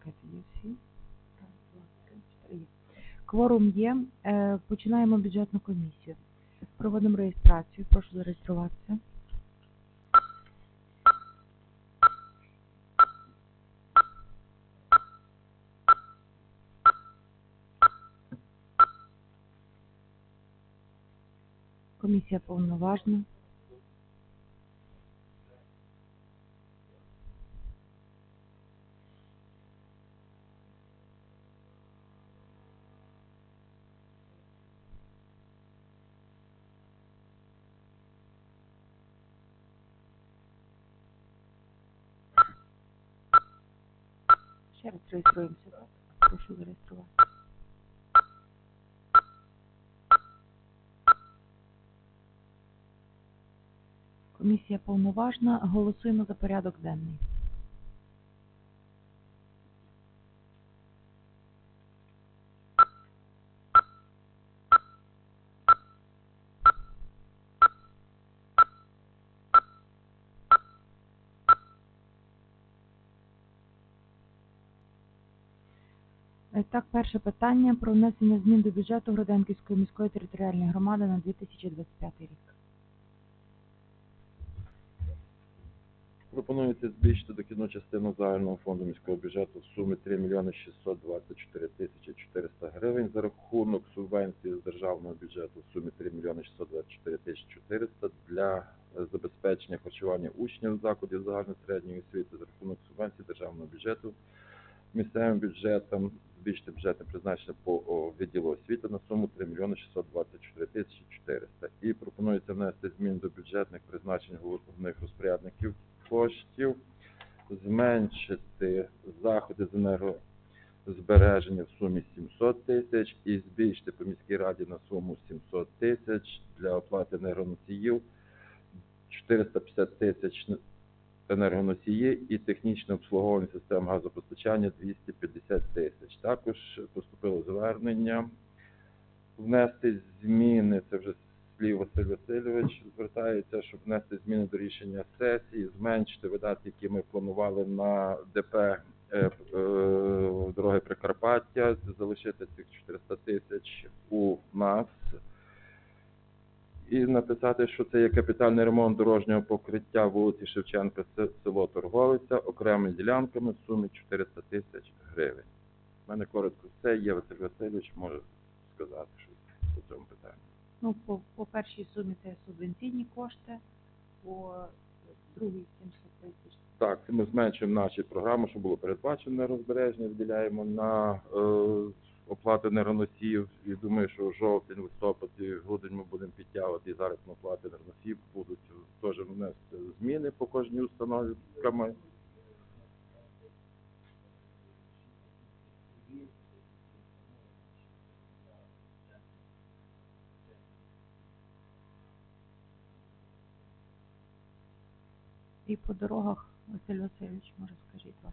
Чекайте, всі. Кворум є. Е, Починаємо бюджетну комісію. Проводимо реєстрацію. Прошу зареєструватися. Комісія повноважна. Ще раз так? Прошу зареєструвати. Комісія повноважна. Голосуємо за порядок денний. Так, перше питання про внесення змін до бюджету Гроденківської міської територіальної громади на 2025 рік. Пропонується збільшити дохідну частину загального фонду міського бюджету в сумі 3 мільйони 624 тисячі 400 гривень за рахунок субвенції з державного бюджету в сумі 3 мільйони 624 тисячі 400 для е, забезпечення харчування учнів закладів загальної середньої освіти за рахунок субвенції державного бюджету місцевим бюджетом збільшити бюджетне призначення по відділу освіти на суму 3 мільйони 624 тисячі 400. І пропонується внести змін до бюджетних призначень головних розпорядників коштів, зменшити заходи з енергозбереження в сумі 700 тисяч і збільшити по міській раді на суму 700 тисяч для оплати енергоносіїв, 450 тисяч енергоносії і технічне обслуговування систем газопостачання 250 тисяч. Також поступило звернення внести зміни, це вже слів Василь Васильович звертається, щоб внести зміни до рішення сесії, зменшити видатки, які ми планували на ДП е, е, дороги Прикарпаття, залишити цих 400 тисяч у нас і написати, що це є капітальний ремонт дорожнього покриття вулиці Шевченка, село Торговиця, окремими ділянками в сумі 400 тисяч гривень. У мене коротко все є. Василь Васильович може сказати щось по цьому питанню. Ну, по, по першій сумі це субвенційні кошти, по другій 700 тисяч. Так, ми зменшуємо наші програми, що було передбачено на розбереження, виділяємо на е, оплату енергоносіїв. І думаю, що жовтень, листопад і грудень ми будемо підтягувати. І зараз оплати енергоносіїв будуть теж внести зміни по кожній установі. І по дорогах, Василь Васильович, може скажіть два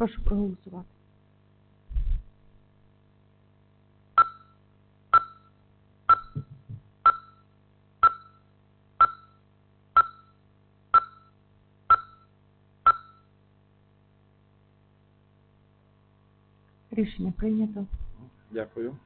Прошу проголосувати. Рішення прийнято. дякую.